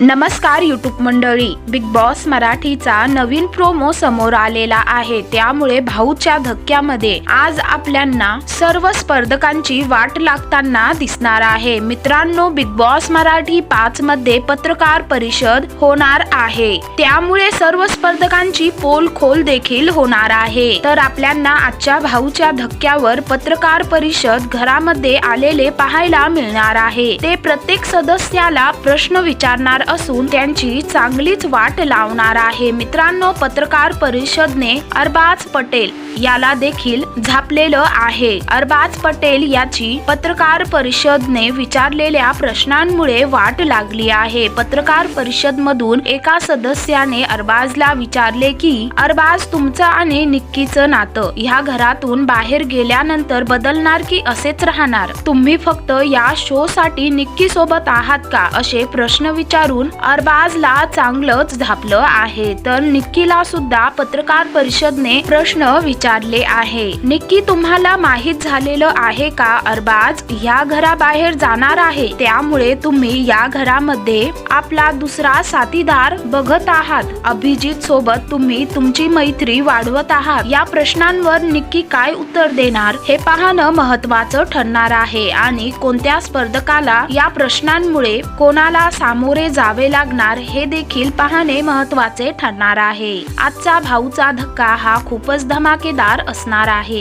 नमस्कार युट्यूब मंडळी big boss मराठीचा नवीन प्रोमो समोर आलेला आहे. त्यामुळे भाऊच्या धक्क्यामध्ये आज आपल्यांना सर्व स्पर्धकांची वाट लागताना दिसणार आहे. मित्रांनो बिग बॉस मराठी पाच मध्ये पत्रकार परिषद होणार आहे. त्यामुळे सर्व स्पर्धकांची पोल खोल देखील होणार आहे. तर आपल्यांना आजच्या भाऊच्या धक्क्यावर पत्रकार परिषद घरामध्ये आलेले पाहायला मिळणार आहे. ते प्रत्येक सदस्याला प्रश्न विचारणार असून त्यांची चांगलीच वाट लावणार आहे. मित्रांनो पत्रकार परिषदने अरबाज पटेल याला देखील झापलेलं आहे. अरबाज पटेल याची पत्रकार परिषदने विचारलेल्या प्रश्नांमुळे वाट लागली आहे. पत्रकार परिषद मधून एका सदस्याने अरबाजला विचारले की अरबाज तुमचं आणि निक्कीचं नातं ह्या घरातून बाहेर गेल्यानंतर बदलणार की असेच राहणार? तुम्ही फक्त या शो साठी निक्की सोबत आहात का? असे प्रश्न विचारून अरबाजला चांगलंच झापलं आहे. तर निक्कीला सुद्धा पत्रकार परिषदने प्रश्न विचारले आहे. निक्की तुम्हाला माहीत झालेलं आहे का अरबाज या घराबाहेर जाणार आहे? त्यामुळे तुम्ही या घरामध्ये आपला दुसरा साथीदार बघत आहात. अभिजित सोबत तुम्ही तुमची मैत्री वाढवत आहात. या प्रश्नांवर निक्की काय उत्तर देणार? हे पाहणं महत्वाचं ठरणार आहे. आणि कोणत्या स्पर्धकाला या प्रश्नांमुळे कोणाला सामोरे जा जावे लागणार हे देखील पाहणे महत्त्वाचे ठरणार आहे. आजचा भाऊचा धक्का हा खूपच धमाकेदार असणार आहे.